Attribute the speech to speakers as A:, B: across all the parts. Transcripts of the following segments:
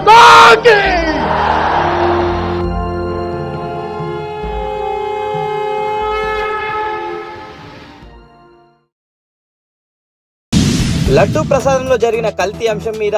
A: మాతాకి
B: లడ్డూ ప్రసాదంలో జరిగిన కల్తీ అంశం మీద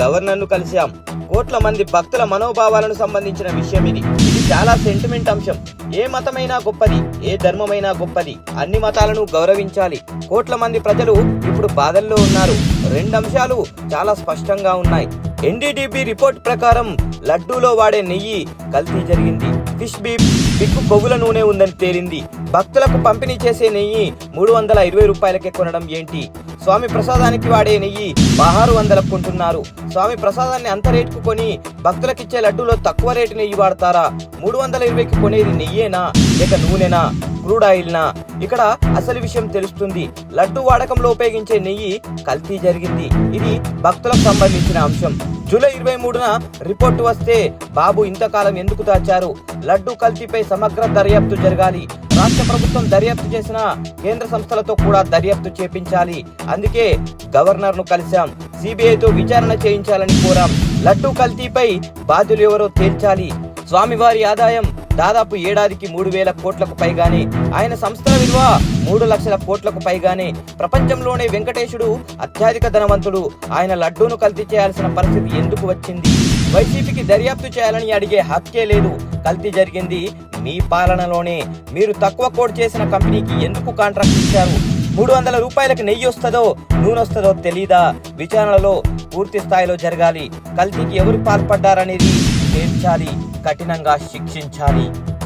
B: గవర్నర్ను కలిశాం. కోట్ల మంది భక్తుల మనోభావాలను సంబంధించిన విషయం ఇది. ఇది చాలా సెంటిమెంట్ అంశం. ఏ మతమైనా గొప్పది ఏ ధర్మమైనా గొప్పది అన్ని మతాలను గౌరవించాలి. కోట్ల మంది ప్రజలు ఇప్పుడు బాధల్లో ఉన్నారు. రెండు అంశాలు చాలా స్పష్టంగా ఉన్నాయి. ఎన్డీటీపీ రిపోర్ట్ ప్రకారం లడ్డూలో వాడే నెయ్యి కల్తీ జరిగింది. ఫిష్ బీప్ బిక్కు బొగుల నూనె ఉందని తేలింది. భక్తులకు పంపిణీ చేసే నెయ్యి మూడు వందల ఇరవై రూపాయలకే కొనడం ఏంటి? స్వామి ప్రసాదానికి వాడే నెయ్యి పదహారు వందలకు కొంటున్నారు. స్వామి ప్రసాదాన్ని అంత రేటుకు కొని భక్తులకిచ్చే లడ్డూలో తక్కువ రేటు నెయ్యి వాడతారా? మూడు వందల ఇరవైకి కొనేది నెయ్యేనా? లేక నూనెనా? క్రూడ్ ఆయిల్నా? ఇక్కడ అసలు విషయం తెలుస్తుంది. లడ్డు వాడకంలో ఉపయోగించే నెయ్యి కల్తీ జరిగింది. ఇది భక్తులకు సంబంధించిన అంశం. జూలై ఇరవై మూడున రిపోర్టు వస్తే బాబు ఇంతకాలం ఎందుకు దాచారు? లడ్డు కల్తీపై సమగ్ర దర్యాప్తు జరగాలి. రాష్ట్ర ప్రభుత్వం దర్యాప్తు చేసిన కేంద్ర సంస్థలతో కూడా దర్యాప్తు చేపించాలి. అందుకే గవర్నర్ను కలిశాం. సిబిఐతో విచారణ చేయించాలని కోరాం. లడ్డు కల్తీపై బాధ్యులు ఎవరో తేల్చాలి. స్వామివారి ఆదాయం దాదాపు ఏడాదికి మూడు వేల కోట్లకు పైగానే ఆయన సంస్థల విలువ మూడు లక్షల కోట్లకు పైగానే. ప్రపంచంలోనే వెంకటేశుడు అత్యధిక ధనవంతుడు. ఆయన లడ్డూను కల్తీ చేయాల్సిన పరిస్థితి ఎందుకు వచ్చింది? వైసీపీకి దర్యాప్తు చేయాలని అడిగే హక్కే లేదు. కల్తీ జరిగింది మీ పాలనలోనే. మీరు తక్కువ కోడ్ చేసిన కంపెనీకి ఎందుకు కాంట్రాక్ట్ ఇచ్చారు? మూడు వందల రూపాయలకు నెయ్యి వస్తుందో నూనె వస్తుందో తెలీదా? విచారణలో పూర్తి స్థాయిలో జరగాలి. కల్తీకి ఎవరు పాల్పడ్డారనేది తేల్చాలి. కఠినంగా శిక్షించాలి.